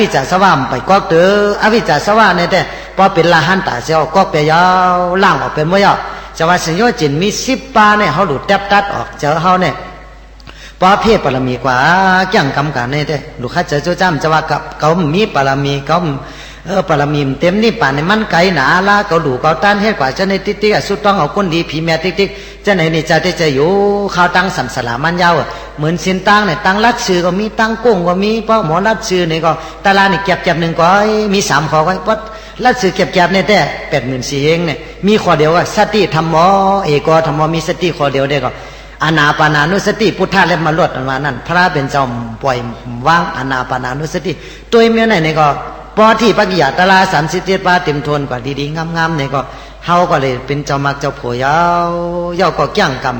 วิจจาสว่ามไปก็เตออวิจจาสว่าเนี่ยแต่พอเป็นลาหันตาเสียวก็ไปยาวล่างออกเป็นเม่ยาวจะว่าสัญญาจินมีสิบปาเนี่ยเขาหลุดแทบตัดออกเจอเขาเนี่ยปอเพียปรมีกว่าจังกรรมการเนี่ยแต่ลูกค้าเจอเจ้าจ้ำจะว่ากับเขามีปรมีเขา เออปรมีมเต็มนี่ป่านในมันไกลหนาละเขาดูเขาต้านให้กว่าจะในติ๊กติ๊กสุดต้องเอาคนดีผีแม่ติ๊กติ๊กจะไหนนี่จะได้จะอยู่ข้าวตั้งสัมสลามันยาวเหมือนสินตั้งเนี่ยตั้งรัดชื่อก็มีตั้งกุ้งก็มีเพราะหมอรัดชื่อเนี่ยก็ตลาดนี่เก็บเก็บหนึ่งก็มีสามขอไว้เพราะรัดชื่อเก็บเก็บเนี่ยแต่แปดหมื่นสี่เองเนี่ยมีข้อเดียวว่าสติธรรมอเอกธรรมมีสติข้อเดียวได้ก็อนาปานานุสติพุทธะเล่มมาลวดอันว่านั่น พระเป็นเจ้าปล่อยว่างอนาปานานุสติตัวเมียไหนเนี่ยก็ ปอที่ปักยาตลาสามสิบเจ็ดปาเต็มทนกว่าดีๆงามๆเนี่ยก็เฮาก็เลยเป็นเจ้ามักเจ้าโผยาวเย้าก็เกี่ยงกรรม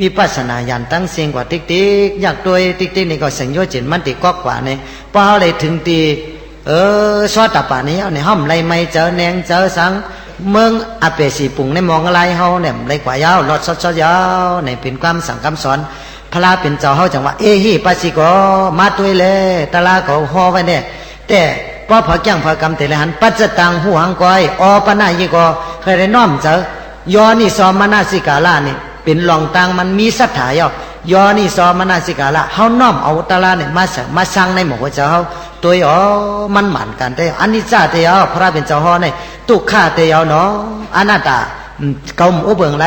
วิปัสสนาญาณตั้งเสียงกว่าติ๊กติ๊กอยากตัวติ๊กติ๊กนี่ก็สัญญาจิตมันติกอกกว่าเนี่ยพอเฮาเลยถึงตีเออสวดตาป่านี้เอาในห้อมไรไม่เจอแนงเจอสังเมืองอาเปสีปุ่งในมองอะไรเฮาเนี่ยไรกว่ายาวรถสดสดยาวในเป็นความสั่งคำสอนพระเป็นเจ้าเฮาจังว่าเอหิปัสสิโกมาตุยเลยตะลาก็ฮอไว้เนี่ยแต่ พอพอแก้งพอกรรมแต่ละหันปัจจตังหูหังก้อยอปนายิโกเคยได้น้อมเจอยอนี่ซอมมนาสิกาลานี่เป็นรองตังมันมีศรัทธาย่อยอนี่ซอมมนาสิกาลาเฮาน้อมเอาตะลาเนี่ยมาสั่งมาสั่งในหมู่เจ้าเฮาตัวอ๋อมันหมันกันได้อันนี้จ้าเตียวพระเป็นเจ้าฮอเนี่ยตุกข้าเตียวเนาะอนัตาเกาหมูเบิ่งไร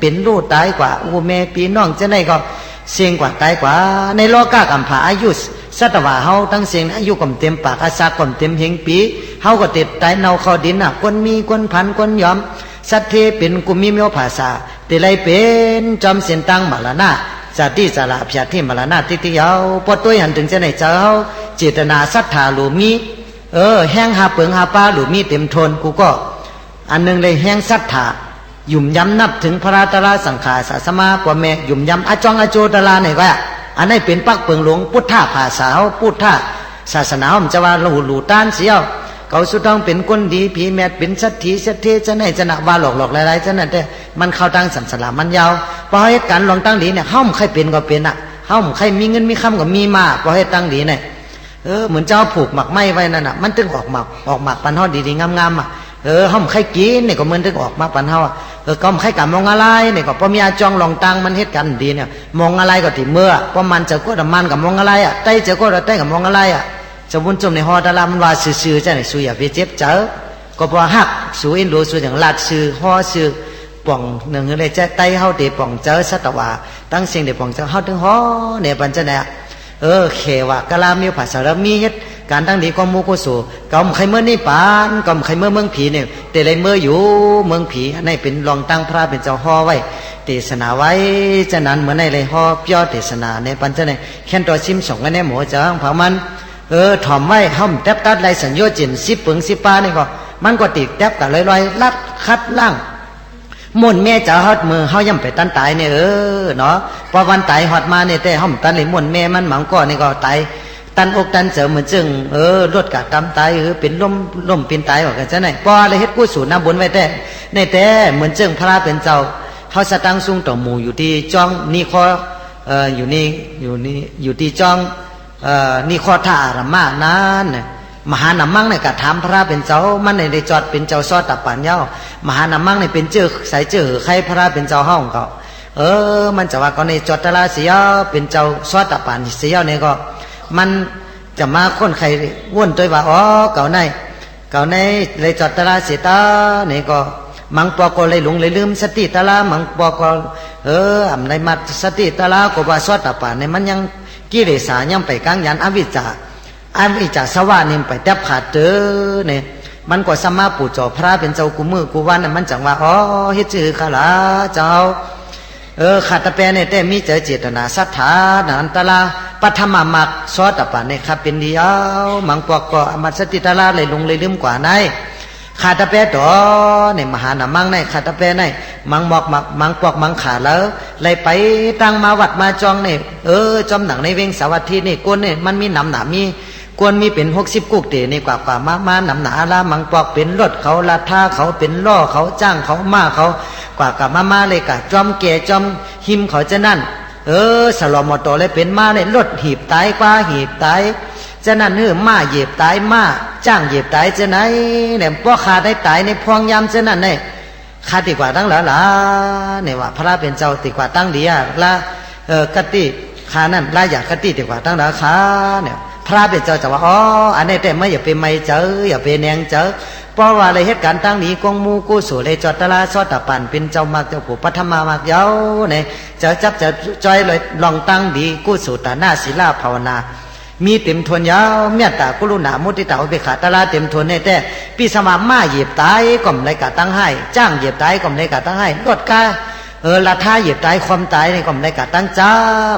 เป็นรูตายกว่าอูเมปีน้องจะไหนก็เสียงกว่าตายกว่า ในโลกากำผาอายุส ตวาเฮาตั้งเสียงอายุกำเต็มปากอาสากำเต็มเฮงปีเฮาก็ติดตายเนาข้าดินน่ะคนมีคนพันคนยอม สัตเทเป็นกุมิเมียวภาษาติไรเป็นจอมเสียนตั้งมาลนาสาติสาระพยาที่มาลานาทิติยาวพอตัวหันถึงจะไหนเจ้าเจตนาศรัทธาหลูมีเออแห้งหาเปิงหาป้าหลูมีเต็มทนกูก็ อันหนึงเลยแห้งศรัทธายุ่มย้ำนับถึงพระราตราสังขารศาสมากว่าแม่หยุ่มย้ำอาจองอาโจตลาเนี่ยก็อั อันนี้เป็นปักเปิงหลวงพุทธาภาษาพุทธาศาสนาผมจะว่าหลูหลูต้านเสียวเขาสุดต้องเป็นคนดีผีแมดเป็นสัตถีสัตเทจะไหนจะหนักว่าหลอกหลอกหลายๆจะนั่นแต่มันเข้าตั้งสันสลามันยาวพอเหตุการณ์ลองตั้งดีเนี่ยห้ามใครเป็นก็เป็นอะห้ามใครมีเงินมีคำก็มีมาพอให้ตั้งดีเนี่ยเออเหมือนเจ้าผูกหมักไม้ไว้นั่นน่ะ มันถึงออกหมักออกหมักปันทอดดีๆงามๆอะ เออห้องไข่กินเนี่ยก็เหมือนถึงออกมาปันเฮาเออก็ไข่กับมองอะไรเนี่ยก็พอมีอาจองลองตังมันเฮ็ดกันดีเนี่ย มองอะไรก็ติเมื่อพอมันจะก็ดมันกับมองอะไรอะไต้จะก็ไต้กับมองอะไรอะจะบุญจมในฮอตะลามันว่าซื่อๆจะไหนสู้อย่าไปเจ็บเจอก็พอหักสูอินรู้สู้อย่างลาดซื่อฮอซื่อป่องหนึ่งเลยจะไต้เฮาเดป่องเจอสัตวาตั้งเสียงเดป่องเจอเฮาถึงฮอเนี่ยปันจะเนี่ยเออเขวะกะลามีภาษาล้วมีเฮ็ด การตั้งดีก็มูกุสูก็มใครเมื่อนี่ปานก็มใครเมื่อเมืองผีเนี่ยแต่เลยเมื่ออยู่เมืองผีในเป็นรองตั้งพระเป็นเจ้าห่อไว้เทศนาไว้จะนั้นเหมือนในเลยห่อเปียวเทศนาในปัญจในแค่นตัวชิมสองกันในหมูจังเผามันเออถ่อมไว้ห้อมแทบตัดลายสัญญาจินสิบปึงสิบปานี่ก็มันก็ติดแทบกับลอยๆลัดคัดล่างมนแม่จะฮอดมือเฮาย่ำไปตันตายเนี่ยเออเนาะพอวันตายฮอดมาเนี่ยแต่ห้อมตันเลยมนแม่มันหมังก็นี่ก็ตาย ตันอกตันเสริมเหมือนจึงเออลดกะกรรมตายเออเป็นล่มล่มเป็นตายว่ากันจะไหนปอเลยเฮ็ดกู้สูน้ำบนไว้แต่ในแต่เหมือนจึงพระเป็นเจ้าเขาสตังซุงต่อหมู่อยู่ที่จ้องนี่คอเอออยู่นี่อยู่นี่อยู่ที่จ้องเออนี่คอท่าอารมากนั้นมหานามั่งเนี่ยกะถามพระเป็นเจ้ามันในได้จอดเป็นเจ้าซอดตับปานเย้ามหานามั่งเนี่ยเป็นเจ้าสายเจ้าใครพระเป็นเจ้าห้องเขาเออ มันจะว่าก็ในจอดตะลาเสียเป็นเจ้าซอดตับปานเสียเนี่ยก็ มันจะมาคนใครว่นตัวว่าอ๋อเก่าในเก่าในเลยจอดตลาเสียตาเนี่ก็มังปอก็เลยหลงเลยลืมสติตาลามังปอก็เอออำไรมัดสติตาลาก็ว่าสวดตาป่าเนี่ยมันยังกิเลสายังไปกลางยันอวิจจาอวิจจาสวะนี่ไปแทบขาดเจอเนี่ยมันก็สมมาปู่จอพระเป็นเจ้ากูมือกูวันน่มันจังว่าอ๋อเฮ็ดจือขาลาเจ้าเออขาดตะแปรเนี่ยแต่มีเจอเจตนาศรัทธานันตลา ปัทมามักซอตะปะเนี่ครับเป็นเดียวมังปอกก็อมัสติตลาเลยลงเลยลืมกว่าในขาดตะแปรต่อเนี่ยมหานามังในขาดตะแปในมังหมอกมักมังปอกมังขาแล้วเลยไปตั้งมาวัดมาจองเนี่ยเออจอมหนังในเวงสาวัตถีนี่ก้นเนี่ยมันมีหนำหนามีควรมีเป็นหกสิบกุกเตนี่กว่ากว่ามามาหนำหนาละมังปอกเป็นรถเขาละท่าเขาเป็นล่อเขาจ้างเขามาเขากว่ากับมามาเลยกะจอมแก่จอมหิมเขาจะนั่น เออสลอมอตอเลยเป็นมาเลยรถหีบตายกว่าหีบตายจะนั่นเฮือมาเหยียบตายมาจ้างเหยียบตายจะไหนเนี่ยพ่อขาได้ตายในพวงยามจะนั่นเนี่ยขาตีกว่าตั้งแล้วล่ะเนี่ยว่าพระเป็นเจ้าตีกว่าตั้งดีอะละเออกติขานั่นละอยากกติตีกว่าตั้งแล้วขาเนี่ยพระเป็นเจ้าจะว่าอ๋ออันนี้แต่ไม่อย่าไปไม่เจออย่าไปแนงเจอ เพราะว่าอะไรเหตุการณ์ตั้งนี้กงมูกู้สู่เลยจอดตลาซอตะปันเป็นเจ้ามากเจ้าผู้ปัทมามากเย้าเนี่ยจะจับจะจอยเลยลองตั้งดีกู้สู่ตาหน้าศิลาภาวนา มีเต็มทวนยาวเมียตากุลุนามุติตาอุเบขาตลาเต็มทวนในแต่ปีสมามาเหยียบตายก่อมเลยกะตั้งให้ จ้างเหยียบตายก่อมเลยกะตั้งให้กดกาเออละท่าเหยียบตายความตายในก่อมเลยกะตั้งจ้า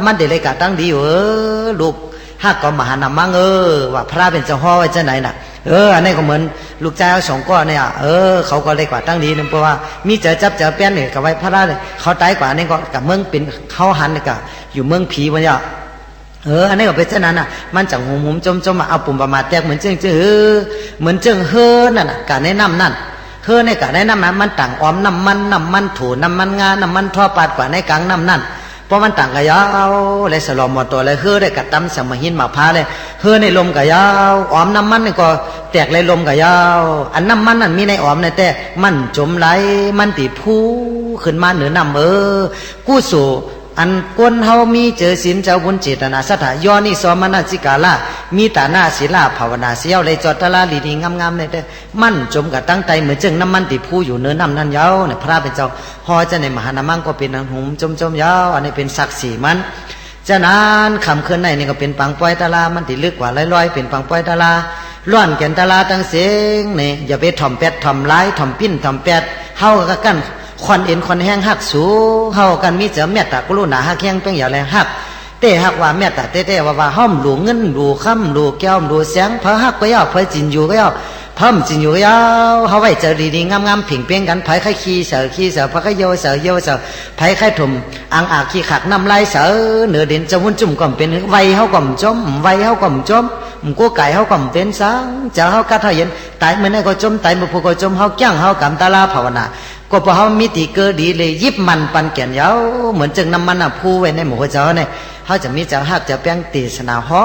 มันเดเลยกะตั้งดีเออลูกหักก็มมหานามังเออว่าพระเป็นเจ้าพ่อไว้เจ้าไหนน่ะ เอออันนี้ก็เหมือนลูกชายเอาสองก้อนเนี่ยเออเขาก็เลยกว่าตั้งดีนึงเพราะว่ามีเจอจับเจอเปี้ยนเนี่ยกับไว้พระเลยเขาตายกว่านี่ก็กับเมืองเป็นเขาหันเนี่ยก็อยู่เมืองผีวะเนี่ยเออ อันนี้ก็เป็นเช่นนั้นน่ะ มันจังหุมหุมจมจมเอาปุ่มประมาแตกเหมือนเจิงเจอเหมือนเจิงเฮือนั่นน่ะการแนะนำนั่นเฮือในการแนะนำนั้นมันต่างออมน้ำมันน้ำมันถูน้ำมันงาน้ำมันทอปาดกว่าในกลางน้ำนั่นเพราะมันต่างกันยาวเลยสลอมหมดตัวเลยเฮือได้กระตำสมหินมาพาเลยเฮือในลมกับยาวออมน้ำมันนี่ก็ แตกเลลมกับยาว อันน้ำมันนั่นมีในออมในแต่มันจมไหลมันติผู้ขึ้นมาเหนือน้ำเออ กู้สู่อันก้นเฮามีเจอศีลเจ้าบุญเจตนาสถายอนี่สมนาสิกาลามีตาหน้าศิลาภาวนาเสียวเลยจอดตะลาลีดีงามๆเนี่ยเด้อมั่นจมกับตั้งใจเหมือนเจึงน้ำมันติผู้อยู่เนื้อน้ำนั่นยาวเนี่ยพระเป็นเจ้าฮอจะในมหานามังก็เป็นอันหุมจมจมยาวอันนี้เป็นศักดิ์ศรีมันจะนานคำเคลื่อนในนี่ก็เป็นปังปอยตะลามันติลึกกว่าลอยๆเป็นปังปอยตะลา ล้วนแก่นตะลาตั้งเสียงนี่อย่าไปถ่อมแปดถ่อมร้ายถ่อมปิ้นถ่อมแปดเฮาก็กันควันเอ็นควันแห้งหักสูเฮากันมีเจอเมตตากรุณาหักแห้งเป็นอย่างไรหักเต้หักว่าเมตตาเต้เต้ว่าว่าห้อมหลวงเงินหลวค่ำหลวแก้วหลวแสงพระหักก็ยาวพระจินอยู่ก็ยาวพระมจินอยู่ก็ยาวเฮาไว้เจอดีๆงามๆผิงเป้งกันไผ่ไข่ขี้เสือขี้เสือพระไข่โยเสือโยเสือไผ่ไข่ถุ่มอังอาขี้ขักน้ำลายเสือเหนือเด่นจะวุ่นจุ่มก่อมเป็นไวเฮาก่อมจมไวเฮาก่อมจม มกูไก่เขาก็มเป็นสังเจ้าเขาก็ท่าเย็นตายเมื่อไหร่ก็จมตายเมื่อผู้ก็จมเขาจ้างเขากำตาลาภาวนาก็พอเขามีตีเกอดีเลยยิบมันปันแก่นยาวเหมือนจึงน้ำมันอะพูไว้ในหมู่เจ้าเนี่ยเขาจะมีเจ้าหักจะแป้งตีสนาฮอ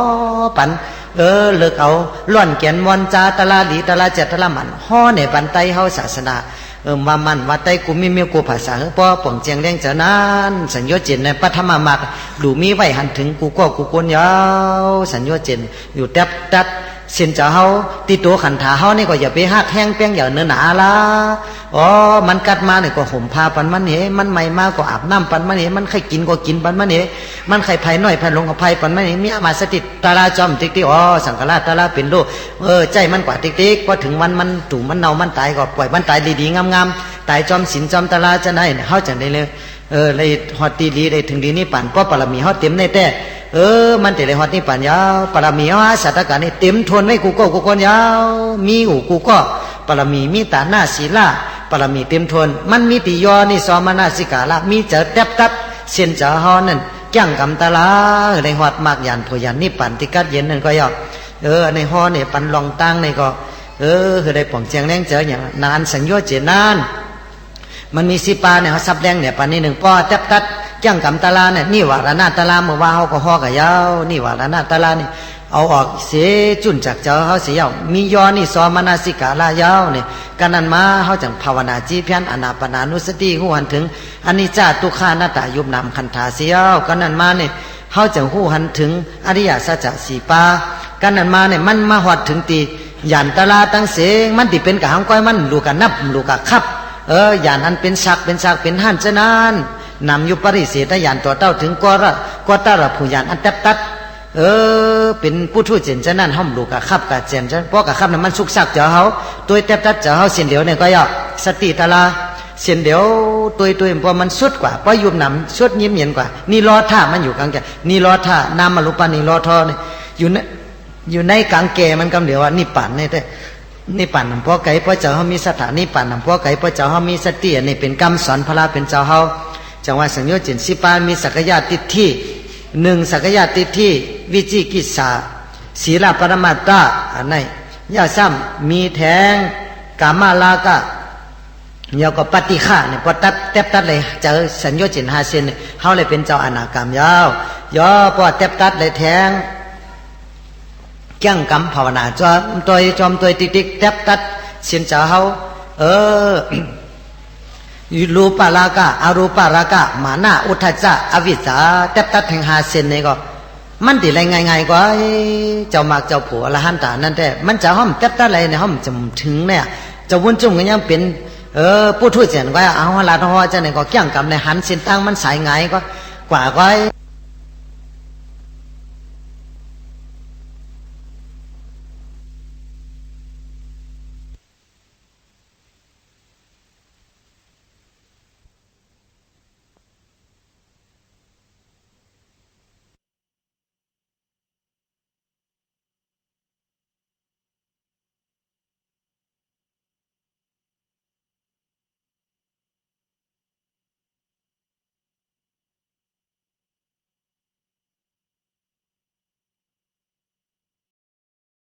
ปัน เออเลิกเอาล่อนแกนมอนจาตะลาดีตะลาเจตะลามันห่อในปันไตเฮาศาสนาเออว่ามันว่าไตกูมีเมียกูภาษาเฮปอป่องเจียงแรงเจ้านั้นสัญญาจินในปัทมามักดูมีไว้หันถึงกูก็กูกวนยาวสัญญาจินอยู่แทบตัด เส้นจะเฮาตีตัวขันถาเฮานี่ก็อย่าไปหักแห้งแป้งอย่าเนื้อหนาละอ๋อมันกัดมาเนี่ยก็ห่มผ้าปันมันเหมันใหม่มาก็อาบน้ำปันมันเหมันใครกินก็กินปันมันเหมันใครไผ่น้อยไผ่ลงกับไผ่ปันมันเหมีอามาสติตาลาจอมติ๊กติ๊กอ๋อสังฆราชตาลาเป็นโลกเออใจมันกว่าติ๊กติ๊กพอถึงวันมันถูมันเน่ามันตายก็ปล่อยมันตายดีๆงามๆตายจอมศีลจอมตาลาจะไหนเฮาจะได้เลยเออเลยฮอดตีดีได้ถึงดีนี่ปั่นเพราะปรมีเฮาเต็มในแต่ เออ มันแต่เลยฮอดนี่ปัญญาปรมีว่าสัตการนี่เต็มทนไว้กูก็กูคนยาวมีหูกูก็ปรมีมีตาหน้าศีลาปรมีเต็มทน มันมีติยอนี่สอมานาสิกาละมีเจอแทบตัดเส้นเจอฮอนั่นจ้างกำตาลาในฮอดมากยันผู้ยันนี่ปันติกัดเย็นนั่นก็ยอเออในฮอเนี่ยปันลองตั้งนี่ก็ เออคือได้ป่องเจียงแรงเจออย่างนานสัญญาเจนาน มันมีสิปาเนี่ยเขาซับแดงเนี่ยปันนี่หนึ่งป้อแทบตัด จ้างกำตาลาเนี่ยนี่ว่าระนาตาลาเมื่อว่าเขาก็ฮอกับยาวนี่ว่าระนาตาลานี่เอาออกเสียจุนจากเจ้าเขาเสียยาวมียอนี่ซอมนาสิกาลายาวเนี่ยกันนั้นมาเขาจังภาวนาจีเพียนอนาปนานุสติหูหันถึงอันนี้จ้าตุขานาตายุบนำคันธาเสียวกันนั้นมาเนี่ยเขาจังหูหันถึงอริยสัจสีปากันนั้นมาเนี่ยมันมาหอดถึงตียันตาลาตั้งเสงมันติเป็นกับหางก้อยมันลูกกันนับลูกกันคับ เอออย่างนั้นเป็นสักเป็นสักเป็นหันจะนาน นำยู่ปริเสธยานตัวเต้าถึงกอระกอตาระผู้ยานอันแทบตัดเออ เป็นผู้ทูตเจนจะนั่นห้อมลูกกะขับกะเจนจะเพราะกะขับนั้นมันสุกสักเจ้าเขาตัวแทบตัดเจ้าเขาเสียนเดียวเนี่ยก็ยอสติตาลาเสียนเดียวตัวตัวเพราะมันสุดกว่าเพราะยุบหนำสุดยิ้มเย็นกว่า นี่รอท่ามันอยู่กลางแก่นี่รอท่านามาลุปานี่รอทอเนี่ยอยู่ในอยู่ในกลางแก่มันกำเดียวว่านี่ปั่นเนี่ยแต่นี่ปั่นนำพ่อไก่พ่อเจ้าเขามีสถานี่ปั่นนำพ่อไก่พ่อเจ้าเขามีสติอันนี้เป็นกรรมสอนพระเป็นเจ้าเขา จังหวะสัญญาจินสิปานมีสักยะติที่หนึ่งสักยะติที่วิจิกิสาศีลปรมาตาอันไหนยาซ้ำมีแทงกามาลากะเยาก็ปฏิฆาเนี่ยพอตัดแทบตัดเลยเจอสัญญาจินหาเซนเขาเลยเป็นเจ้าอนากรรมยาวย่อพอแทบตัดเลยแทงเกี่ยงกำภาวนาจอมตัวจอมตัวติ๊กติ๊กแทบตัดเสียนเจ้าเฮาเออ รูปารากะอารูปารากะมานะอุทธัจจะอวิชชาแทบตัดแห่งหาเส้นนี่ก็ มันติอะไรง่ายๆกว่าเจ้ามากเจ้าผัวละหันตานั่นแต่มันจะห้อมแทบตัดอะไรเนี่ยห้อมจะถึงเนี่ยจะวุ่นจุ่งกันยังเป็น เออผู้ทุจเสียนก็เอาลาทอจะเนี่ยก็เกี่ยงกับในหันเส้นตั้งมันสายไงก็กว่าก็